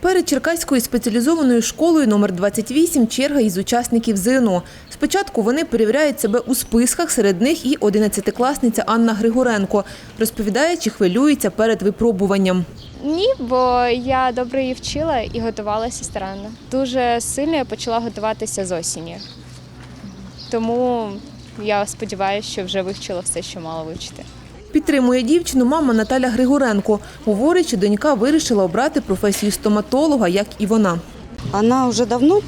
Перед Черкаською спеціалізованою школою номер 28 черга із учасників ЗНО. Спочатку вони перевіряють себе у списках, серед них і 11-класниця Анна Григоренко. Розповідає, чи хвилюється перед випробуванням. Ні, бо я добре її вчила і готувалася старанно. Дуже сильно я почала готуватися з осені. Тому я сподіваюся, що вже вивчила все, що мала вивчити. Підтримує дівчину мама Наталя Григоренко. Говорить, що донька вирішила обрати професію стоматолога, як і вона. Она уже давно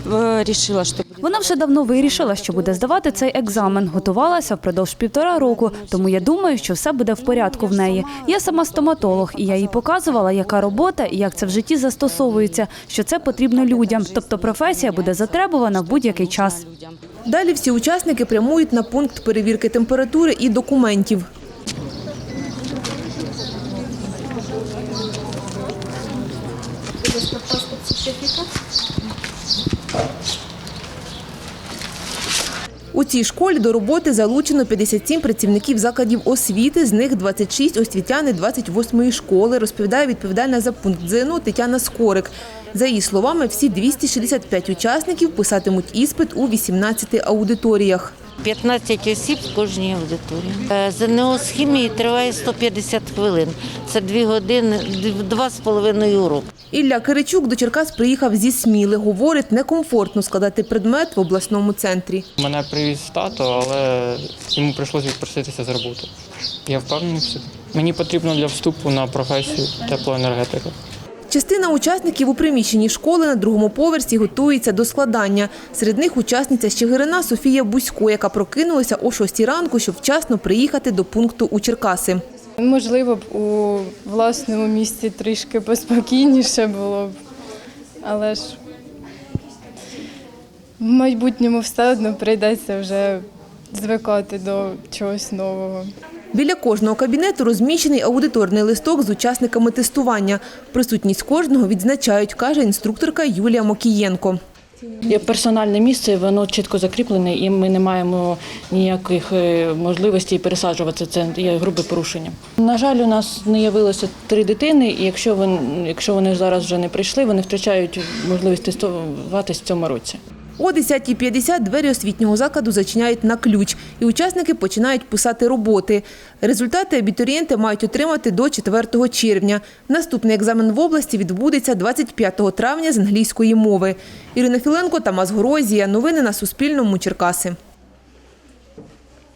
решила, что будет Вона вже давно вирішила, що буде здавати цей екзамен. Готувалася впродовж півтора року, тому я думаю, що все буде в порядку в неї. Я сама стоматолог, і я їй показувала, яка робота і як це в житті застосовується, що це потрібно людям. Тобто професія буде затребувана в будь-який час. Далі всі учасники прямують на пункт перевірки температури і документів. У цій школі до роботи залучено 57 працівників закладів освіти, з них 26 освітяни 28-ї школи, розповідає відповідальна за пункт ЗНО Тетяна Скорик. За її словами, всі 265 учасників писатимуть іспит у 18 аудиторіях. 15 осіб в кожній аудиторії. Е, ЗНО з хімії триває 150 хвилин. Це 2 години, 2,5 уроки. Ілля Киричук до Черкас приїхав зі Сміли. Говорить, некомфортно складати предмет в обласному центрі. Мене привіз тато, але йому прийшлося відпроситися з роботи. Я впевнений в собі. Мені потрібно для вступу на професію теплоенергетика. Частина учасників у приміщенні школи на другому поверсі готується до складання. Серед них учасниця з Чигирина Софія Бусько, яка прокинулася о 6 ранку, щоб вчасно приїхати до пункту у Черкаси. Можливо б у власному місті трішки поспокійніше було б, але ж в майбутньому все одно прийдеться вже звикати до чогось нового. Біля кожного кабінету розміщений аудиторний листок з учасниками тестування. Присутність кожного відзначають, каже інструкторка Юлія Мокієнко. Персональне місце, воно чітко закріплене, і ми не маємо ніяких е, можливостей пересаджуватися. Це є грубе порушення. На жаль, у нас не явилося три дитини, і якщо вони, якщо вони зараз вже не прийшли, вони втрачають можливість тестуватись в цьому році. О 10.50 двері освітнього закладу зачиняють на ключ, і учасники починають писати роботи. Результати абітурієнти мають отримати до 4 червня. Наступний екзамен в області відбудеться 25 травня з англійської мови. Ірина Філенко, Тамас Горозія. Новини на Суспільному. Черкаси.